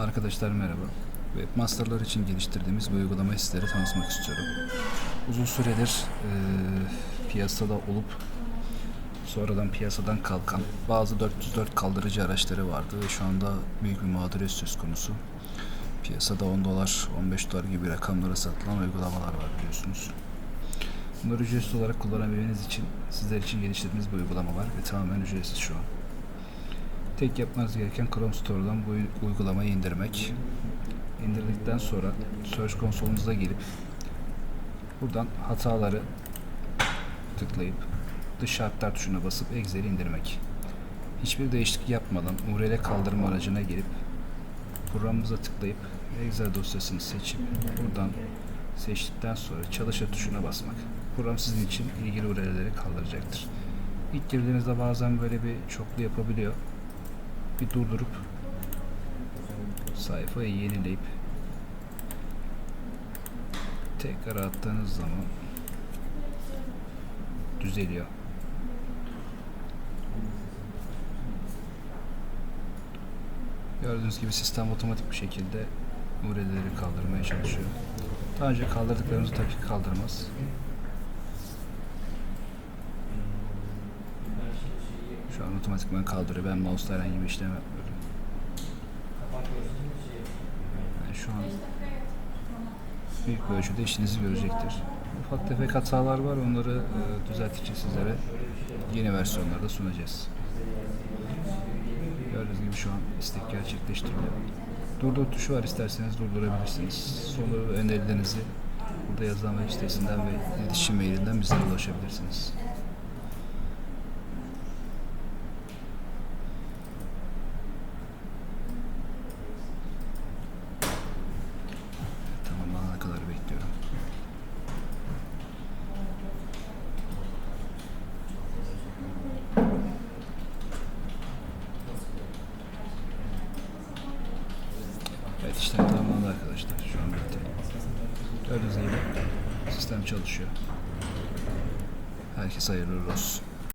Arkadaşlar merhaba. Webmasterlar için geliştirdiğimiz bir uygulamayı sizlere tanıtmak istiyorum. Uzun süredir e, piyasada olup sonradan piyasadan kalkan bazı 404 kaldırıcı araçları vardı ve şu anda büyük bir mağduriyet söz konusu. Piyasada 10 dolar, 15 dolar gibi rakamlara satılan uygulamalar var biliyorsunuz. Bunları ücretsiz olarak kullanabilmeniz için sizler için geliştirdiğimiz bir uygulama var ve tamamen ücretsiz şu an. Tek yapmanız gereken Chrome Store'dan bu uygulamayı indirmek. İndirdikten sonra Search konsolunuza gelip buradan hataları tıklayıp dış şartlar tuşuna basıp Excel'i indirmek. Hiçbir değişiklik yapmadan URL kaldırma aracına gelip programımıza tıklayıp Excel dosyasını seçip buradan seçtikten sonra çalışır tuşuna basmak. Program sizin için ilgili URL'leri kaldıracaktır. İlk girdiğinizde bazen böyle bir çoklu yapabiliyor bir durdurup sayfayı yenileyip tekrar attığınız zaman düzeliyor. Gördüğünüz gibi sistem otomatik bir şekilde URL'leri kaldırmaya çalışıyor. Daha önce kaldırdıklarımızı tabii ki kaldırmaz. Şu an otomatikman kaldırıyor. Ben mouse'la herhangi bir işlem yapmıyorum. Yani şu an büyük ölçüde işinizi görecektir. Ufak tefek hatalar var. Onları e, düzelttikçe sizlere yeni versiyonlarda sunacağız. Gördüğünüz gibi şu an istek gerçekleştiriliyor. Durdur tuşu var isterseniz durdurabilirsiniz. Ve önerilerinizi burada yazılan web sitesinden ve iletişim mailinden bize ulaşabilirsiniz. İşlem tamamlandı arkadaşlar. Şu an bitti. Gördüğünüz gibi sistem çalışıyor. Herkese hayırlı olsun.